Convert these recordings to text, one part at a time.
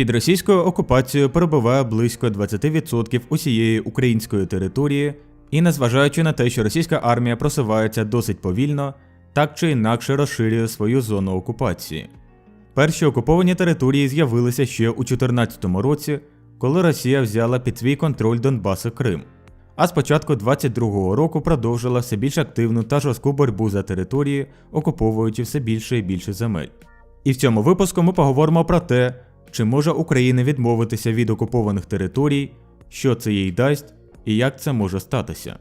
Під російською окупацією перебуває близько 20% усієї української території, і незважаючи на те, що російська армія просувається досить повільно, так чи інакше розширює свою зону окупації. Перші окуповані території з'явилися ще у 2014 році, коли Росія взяла під свій контроль Донбас і Крим. А з початку 22-го року продовжила все більш активну та жорстку боротьбу за території, окуповуючи все більше і більше земель. І в цьому випуску ми поговоримо про те, чи може Україна відмовитися від окупованих територій, що це їй дасть і як це може статися.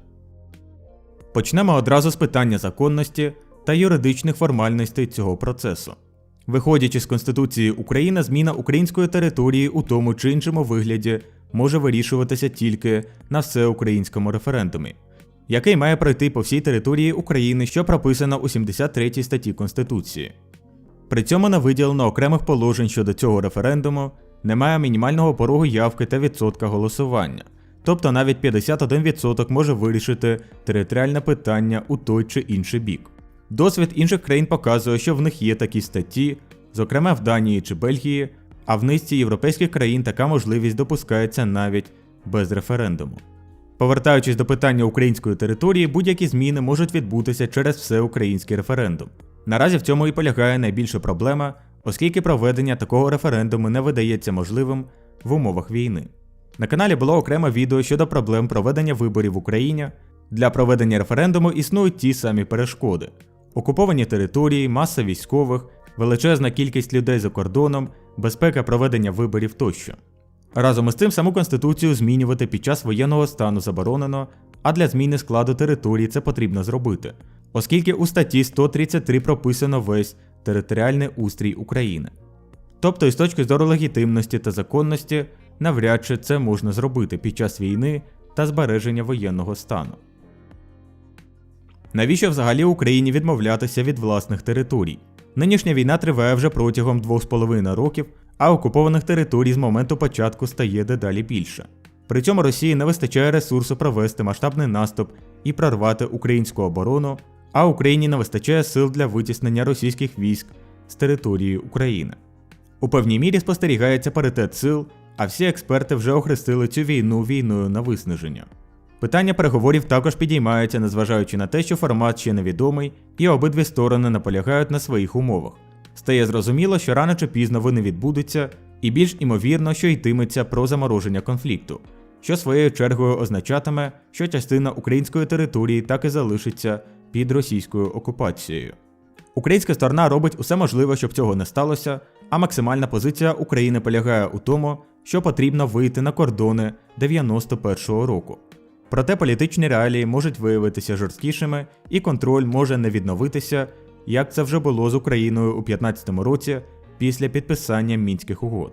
Почнемо одразу з питання законності та юридичних формальностей цього процесу. Виходячи з Конституції України, зміна української території у тому чи іншому вигляді може вирішуватися тільки на всеукраїнському референдумі, який має пройти по всій території України, що прописано у 73 статті Конституції. При цьому не виділено окремих положень щодо цього референдуму, немає мінімального порогу явки та відсотка голосування. Тобто навіть 51% може вирішити територіальне питання у той чи інший бік. Досвід інших країн показує, що в них є такі статті, зокрема в Данії чи Бельгії, а в низці європейських країн така можливість допускається навіть без референдуму. Повертаючись до питання української території, будь-які зміни можуть відбутися через всеукраїнський референдум. Наразі в цьому і полягає найбільша проблема, оскільки проведення такого референдуму не видається можливим в умовах війни. На каналі було окреме відео щодо проблем проведення виборів в Україні. Для проведення референдуму існують ті самі перешкоди: окуповані території, маса військових, величезна кількість людей за кордоном, безпека проведення виборів тощо. Разом із тим, саму конституцію змінювати під час воєнного стану заборонено, а для зміни складу території це потрібно зробити, оскільки у статті 133 прописано весь територіальний устрій України. Тобто, із точки зору легітимності та законності, навряд чи це можна зробити під час війни та збереження воєнного стану. Навіщо взагалі Україні відмовлятися від власних територій? Нинішня війна триває вже протягом 2,5 років, а окупованих територій з моменту початку стає дедалі більше. При цьому Росії не вистачає ресурсу провести масштабний наступ і прорвати українську оборону, а Україні не вистачає сил для витіснення російських військ з території України. У певній мірі спостерігається паритет сил, а всі експерти вже охрестили цю війну війною на виснаження. Питання переговорів також підіймається, незважаючи на те, що формат ще невідомий, і обидві сторони наполягають на своїх умовах. Стає зрозуміло, що рано чи пізно вони відбудуться, і більш імовірно, що йтиметься про замороження конфлікту, що своєю чергою означатиме, що частина української території так і залишиться під російською окупацією. Українська сторона робить усе можливе, щоб цього не сталося, а максимальна позиція України полягає у тому, що потрібно вийти на кордони 91-го року. Проте політичні реалії можуть виявитися жорсткішими, і контроль може не відновитися, як це вже було з Україною у 2015 році після підписання мінських угод.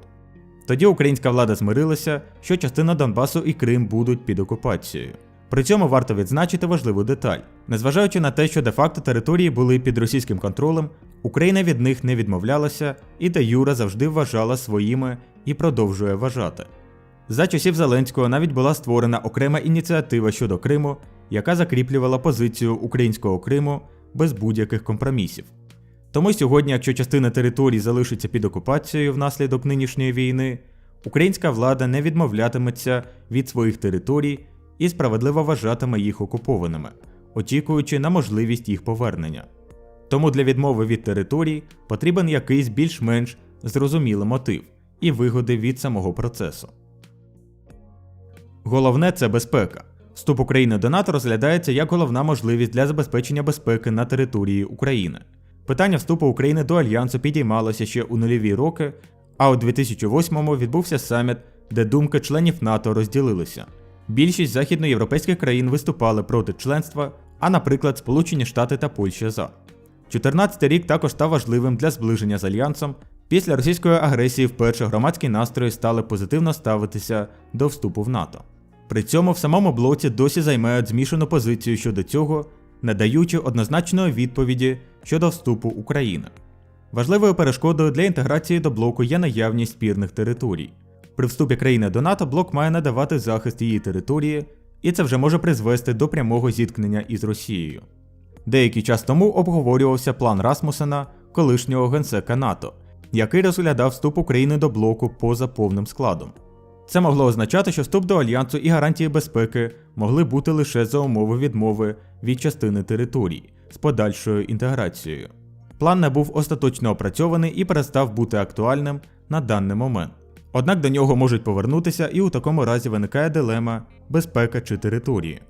Тоді українська влада змирилася, що частина Донбасу і Крим будуть під окупацією. При цьому варто відзначити важливу деталь: незважаючи на те, що де-факто території були під російським контролем, Україна від них не відмовлялася, і де Юра завжди вважала своїми і продовжує вважати. За часів Зеленського навіть була створена окрема ініціатива щодо Криму, яка закріплювала позицію українського Криму без будь-яких компромісів. Тому сьогодні, якщо частина територій залишиться під окупацією внаслідок нинішньої війни, українська влада не відмовлятиметься від своїх територій і справедливо вважатиме їх окупованими, очікуючи на можливість їх повернення. Тому для відмови від територій потрібен якийсь більш-менш зрозумілий мотив і вигоди від самого процесу. Головне це безпека. Вступ України до НАТО розглядається як головна можливість для забезпечення безпеки на території України. Питання вступу України до альянсу підіймалося ще у нульові роки, а у 2008-му відбувся саміт, де думки членів НАТО розділилися. Більшість західноєвропейських країн виступали проти членства, а, наприклад, Сполучені Штати та Польща за. 14 рік також став важливим для зближення з альянсом. Після російської агресії вперше громадські настрої стали позитивно ставитися до вступу в НАТО. При цьому в самому блоці досі займають змішану позицію щодо цього, не даючи однозначної відповіді щодо вступу України. Важливою перешкодою для інтеграції до блоку є наявність спірних територій. При вступі країни до НАТО блок має надавати захист її території, і це вже може призвести до прямого зіткнення із Росією. Деякий час тому обговорювався план Расмусена, колишнього генсека НАТО, який розглядав вступ України до блоку поза повним складом. Це могло означати, що вступ до альянсу і гарантії безпеки могли бути лише за умови відмови від частини територій з подальшою інтеграцією. План не був остаточно опрацьований і перестав бути актуальним на даний момент. Однак до нього можуть повернутися, і у такому разі виникає дилема безпека чи території.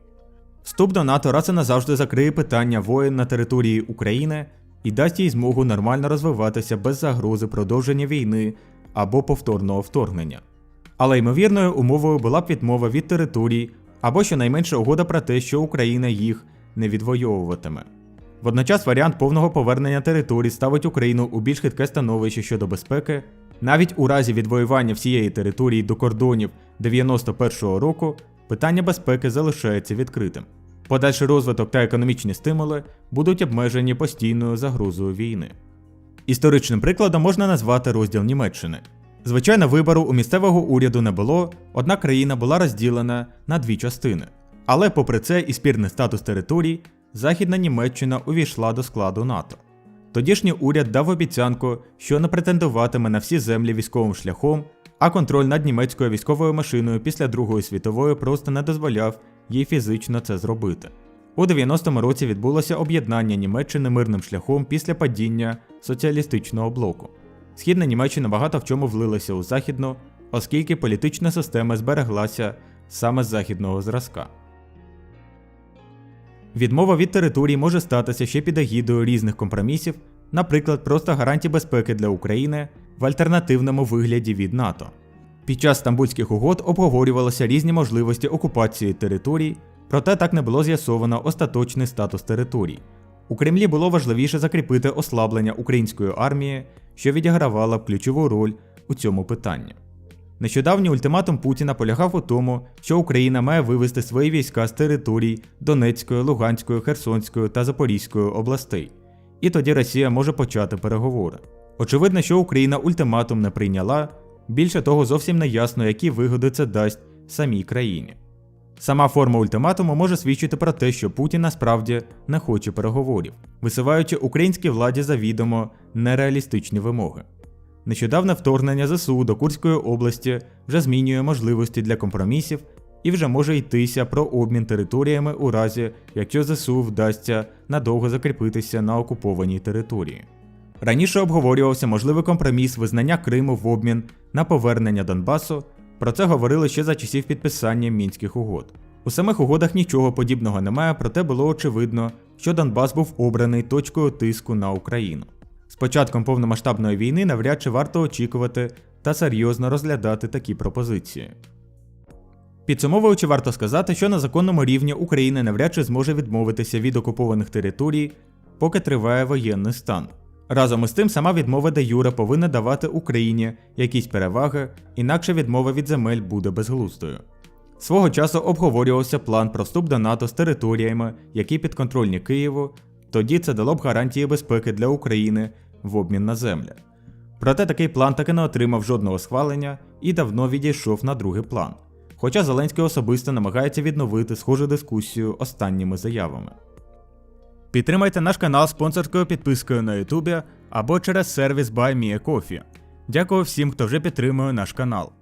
Вступ до НАТО раз і назавжди закриє питання воєн на території України і дасть їй змогу нормально розвиватися без загрози продовження війни або повторного вторгнення. Але ймовірною умовою була б відмова від територій або щонайменше угода про те, що Україна їх не відвоюватиме. Водночас варіант повного повернення територій ставить Україну у більш хитке становище щодо безпеки. Навіть у разі відвоювання всієї території до кордонів 91-го року питання безпеки залишається відкритим. Подальший розвиток та економічні стимули будуть обмежені постійною загрозою війни. Історичним прикладом можна назвати розділ Німеччини. Звичайно, вибору у місцевого уряду не було, однак країна була розділена на дві частини. Але, попри це і спірний статус територій, Західна Німеччина увійшла до складу НАТО. Тодішній уряд дав обіцянку, що не претендуватиме на всі землі військовим шляхом, а контроль над німецькою військовою машиною після Другої світової просто не дозволяв їй фізично це зробити. У 90-му році відбулося об'єднання Німеччини мирним шляхом після падіння соціалістичного блоку. Східна Німеччина багато в чому влилася у західну, оскільки політична система збереглася саме з західного зразка. Відмова від територій може статися ще під агідою різних компромісів, наприклад, просто гарантій безпеки для України в альтернативному вигляді від НАТО. Під час стамбульських угод обговорювалися різні можливості окупації територій, проте так не було з'ясовано остаточний статус територій. У Кремлі було важливіше закріпити ослаблення української армії, що відігравала ключову роль у цьому питанні. Нещодавній ультиматум Путіна полягав у тому, що Україна має вивести свої війська з територій Донецької, Луганської, Херсонської та Запорізької областей, і тоді Росія може почати переговори. Очевидно, що Україна ультиматум не прийняла, більше того, зовсім не ясно, які вигоди це дасть самій країні. Сама форма ультиматуму може свідчити про те, що Путін насправді не хоче переговорів, висуваючи українській владі завідомо нереалістичні вимоги. Нещодавне вторгнення ЗСУ до Курської області вже змінює можливості для компромісів і вже може йтися про обмін територіями у разі, якщо ЗСУ вдасться надовго закріпитися на окупованій території. Раніше обговорювався можливий компроміс визнання Криму в обмін на повернення Донбасу. Про це говорили ще за часів підписання мінських угод. У самих угодах нічого подібного немає, проте було очевидно, що Донбас був обраний точкою тиску на Україну. З початком повномасштабної війни навряд чи варто очікувати та серйозно розглядати такі пропозиції. Підсумовуючи, варто сказати, що на законному рівні Україна навряд чи зможе відмовитися від окупованих територій, поки триває воєнний стан. Разом із тим, сама відмова де Юра повинна давати Україні якісь переваги, інакше відмова від земель буде безглуздою. Свого часу обговорювався план про вступ до НАТО з територіями, які підконтрольні Києву, тоді це дало б гарантії безпеки для України в обмін на землі. Проте такий план таки не отримав жодного схвалення і давно відійшов на другий план. Хоча Зеленський особисто намагається відновити схожу дискусію останніми заявами. Підтримайте наш канал спонсорською підпискою на Ютубі або через сервіс BuyMeACoffee. Дякую всім, хто вже підтримує наш канал.